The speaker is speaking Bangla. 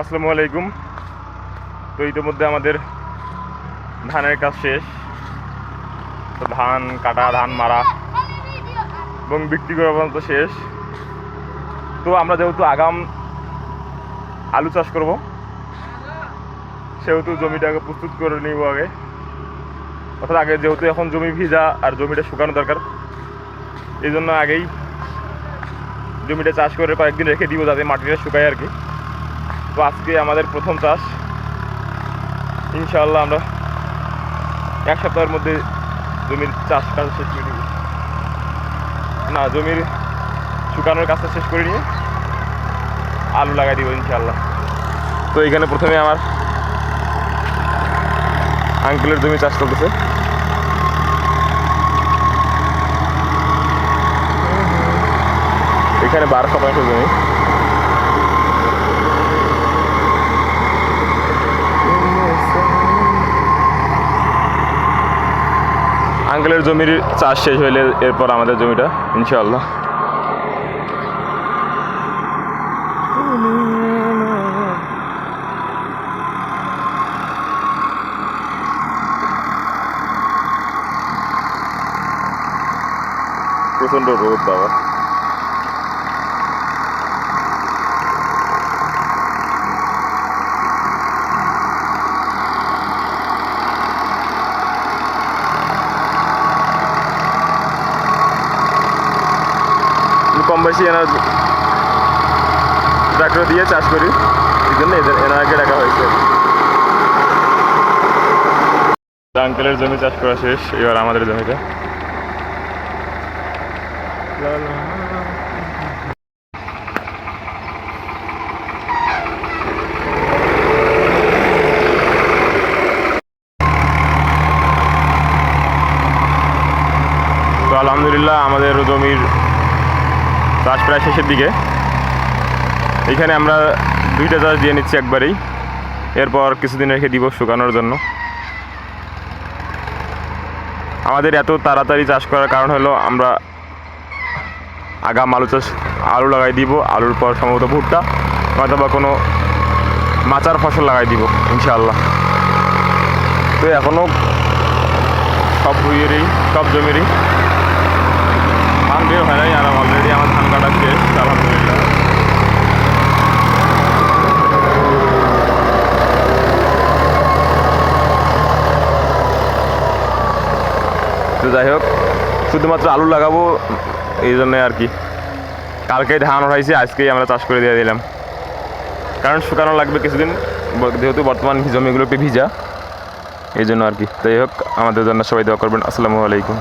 আসসালামু আলাইকুম। তো ইতিমধ্যে আমাদের ধানের কাজ শেষ। তো ধান কাটা, ধান মারা এবং বিক্রি করা পর্যন্ত শেষ। তো আমরা যেহেতু আগাম আলু চাষ করব, সেহেতু জমিটাকে প্রস্তুত করে নিব আগে। অর্থাৎ আগে যেহেতু এখন জমি ভিজা আর জমিটা শুকানো দরকার, এই জন্য আগেই জমিটা চাষ করে কয়েকদিন রেখে দিব যাতে মাটিটা শুকায় আর কি। তো আজকে আমাদের প্রথম চাষ। ইনশাআল্লাহ আমরা এক সপ্তাহের মধ্যে জমির চাষ কাজ শেষ করে নিব না, জমির শুকানোর কাজটা শেষ করে নিয়ে আলু লাগাই দিব ইনশাআল্লাহ। তো এখানে প্রথমে আমার আঙ্কেলের জমি চাষ চলতেছে। এখানে বারো শতাংশ জমি। আঙ্কেলের জমির চাষ শেষ হইলে এরপর আমাদের জমিটা ইনশাআল্লাহ। প্রচণ্ড রোদ বাবা। কম বেশি এনার ট্রাক্টর দিয়ে চাষ করি। এই জন্য এদের এনাকে ডাকা হয়েছে। আঙ্কেলের জমি চাষ করা শেষ, এবার আমাদের জমিতে। আলহামদুলিল্লাহ, আমাদের জমির চাষ প্রায় শেষের দিকে। এখানে আমরা দুইটা চাষ দিয়ে নিচ্ছি একবারেই। এরপর কিছুদিন রেখে দিব শুকানোর জন্য। আমাদের এত তাড়াতাড়ি চাষ করার কারণ হলো আমরা আগাম আলু চাষ আলু লাগাই দিব, আলুর পর সম্ভবত ভুট্টা, অথবা কোনো মাচার ফসল লাগাই দিব, ইনশাআল্লাহ। তো এখনও সব ভুইয়েরই, সব জমিরই ধান বের হয় নাই আর অলরেডি আমার ধান কাটা শেষ আলহামদুলিল্লাহ তো যাই হোক, শুধুমাত্র আলু লাগাবো, এই জন্যে আর কি। কালকে ধান উঠাইছি, আজকেই আমরা চাষ করে দিয়ে দিলাম। কারণ শুকানো লাগবে কিছুদিন যেহেতু বর্তমান জমিগুলো একটু ভিজা, এই জন্য আর কি। যাই হোক, আমাদের জন্য সবাই দেওয়া করবেন। আসসালামু আলাইকুম।